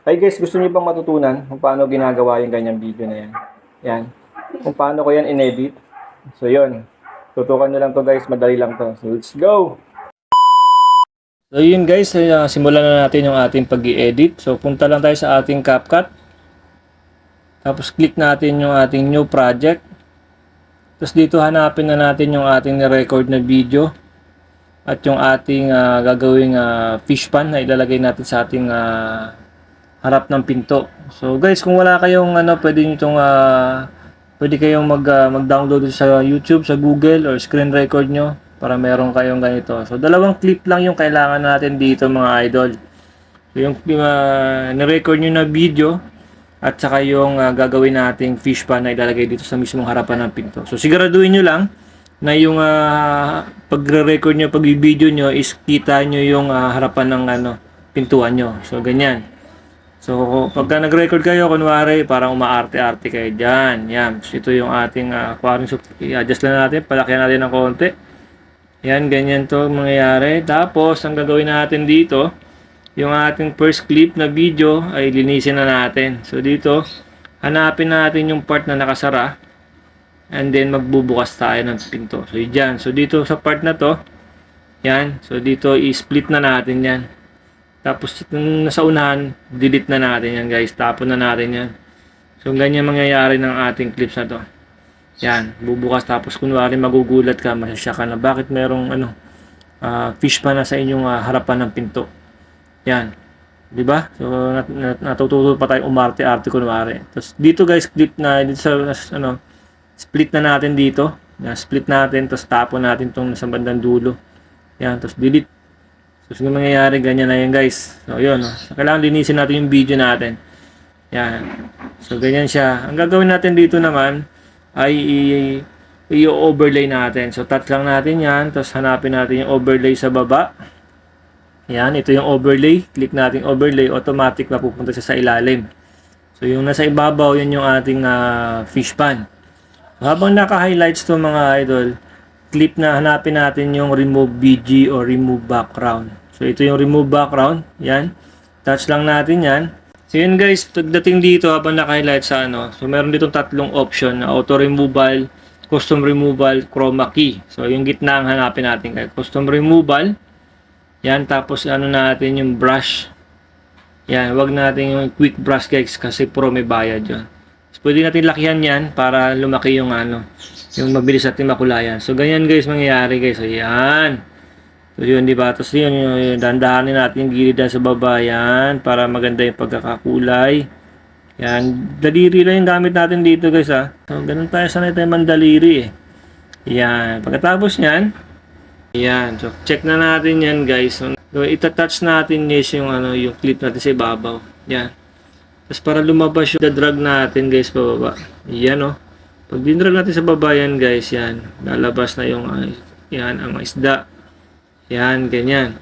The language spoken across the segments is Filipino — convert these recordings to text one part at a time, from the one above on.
Ay guys, gusto niyo bang matutunan kung paano ginagawa yung ganyang video na yan? Yan. Kung paano ko yan inedit. So yun. Tutukan nyo lang to guys. Madali lang to. So let's go! So yun guys, uh, simulan na natin yung ating pag edit So punta lang tayo sa ating CapCut. Tapos click natin yung ating new project. Tapos dito hanapin na natin yung ating record na video at yung ating ah, gagawing ah, fish pan na ilalagay natin sa ating ah, harap ng pinto. So guys, kung wala kayong ano, pwede niyo itong ah, pwede kayong mag ah, mag-download sa YouTube, sa Google or screen record nyo para meron kayong ganito. So dalawang clip lang yung kailangan natin dito mga idol. So yung uh, ni-record nyo na video at saka yung ah, gagawin nating fish pan na ilalagay dito sa mismong harapan ng pinto. So siguraduhin nyo lang na yung ah, pagre-record nyo, pag-video nyo is kita nyo yung ah, harapan ng ano, pintuan nyo. So ganyan. So, pagka nag-record kayo, kunwari, parang umaarte-arte kayo dyan. Yan. Ito yung ating uh, aquarium. So, i-adjust lang natin. Palakyan natin ng konti. Yan, ganyan to mangyayari. Tapos, ang gagawin natin dito, yung ating first clip na video ay linisin na natin. So, dito, hanapin natin yung part na nakasara. And then, magbubukas tayo ng pinto. So, dyan. So, dito sa part na to, yan. So, dito, i-split na natin yan. Tapos nung nasa unahan, delete na natin yan guys. Tapon na natin yan. So ganyan mangyayari ng ating clips na to. Yan, bubukas tapos kunwari magugulat ka, masasya ka na bakit merong ano, ah, fish pa na sa inyong ah, harapan ng pinto. Yan. 'Di ba? So nat, nat, natututo pa tayo umarte-arte kunwari. Tapos dito guys, clip na dito sa ano, split na natin dito. Yan, split natin tapos tapon natin tong nasa bandang dulo. Yan, tapos delete. So, yung mangyayari, ganyan na yan guys. So, yun. Oh. So, kailangan linisin natin yung video natin. Yan. So, ganyan siya. Ang gagawin natin dito naman ay i-overlay natin. So, touch lang natin yan. Tapos, hanapin natin yung overlay sa baba. Yan. Ito yung overlay. Click natin overlay. Automatic mapupunta siya sa ilalim. So, yung nasa ibabaw, yun yung ating ah, fish pan. Habang naka-highlights to mga idol, clip na hanapin natin yung remove BG or remove background. So ito yung remove background, yan. Touch lang natin yan. So yun guys, pagdating dito habang naka-highlight sa ano, so meron ditong tatlong option na auto removal, custom removal, chroma key. So yung gitna ang hanapin natin kay custom removal. Yan, tapos ano natin yung brush. Yan, wag natin yung quick brush guys kasi pro may bayad yun. So, pwede natin lakihan yan para lumaki yung ano, yung mabilis natin makulayan. So, ganyan guys mangyayari guys. So, yan. So, yun, di ba? Tapos yun, yun, yun, dandahanin natin yung gilid sa baba. Yan, para maganda yung pagkakakulay. Yan, daliri lang yung gamit natin dito guys ha. So, ganun tayo sanay tayo mandaliri eh. Yan, pagkatapos yan, yan, so check na natin yan guys. So, itatouch natin guys yung, ano, yung clip natin sa ibabaw. Yan. Tapos para lumabas yung drag natin guys pababa. Yan oh. Pag dinrag natin sa baba yan guys, yan. Lalabas na yung uh, yan ang isda. Yan, ganyan.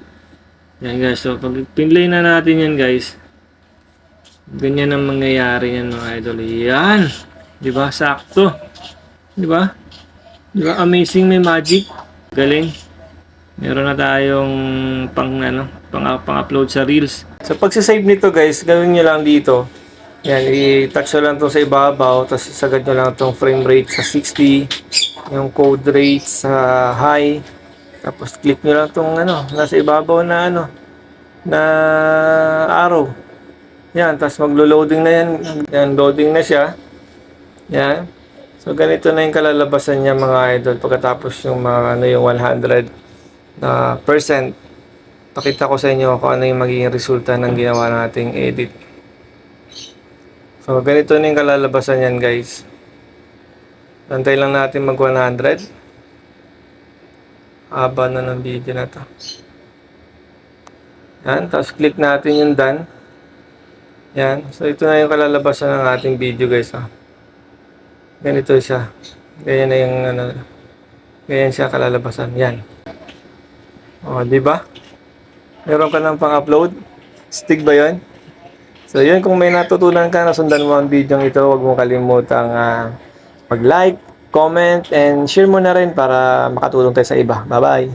Yan guys. So pag pinlay na natin yan guys, ganyan ang mangyayari yan mga idol. Yan. 'Di ba? Sakto. 'Di ba? 'Di ba? Amazing may magic. Galing. Meron na tayong pang ano, pang pang-upload sa Reels. So pag save nito guys, gawin niyo lang dito. Yan, i-touch nyo lang to sa ibabaw, tapos isagad nyo lang tong frame rate sa 60, yung code rate sa high, tapos click nyo lang tong ano, nasa ibabaw na ano, na arrow. Yan, tapos maglo-loading na yan, yan, loading na siya. Yan. So ganito na yung kalalabasan niya mga idol pagkatapos yung mga ano yung 100 na percent. Pakita ko sa inyo kung ano yung magiging resulta ng ginawa nating edit. So, ganito na yung kalalabasan yan, guys. Antay lang natin mag 100. Haba na ng video na to. Yan, tapos click natin yung done. Yan, so ito na yung kalalabasan ng ating video, guys. Ha. Ganito siya. Ganyan na yung, ano, ganyan siya kalalabasan. Yan. O, di ba? Meron ka ng pang-upload? Stick ba yon? So, yun, kung may natutunan ka, nasundan mo ang video ito, huwag mo kalimutang ah, mag-like, comment, and share mo na rin para makatulong tayo sa iba. Bye-bye!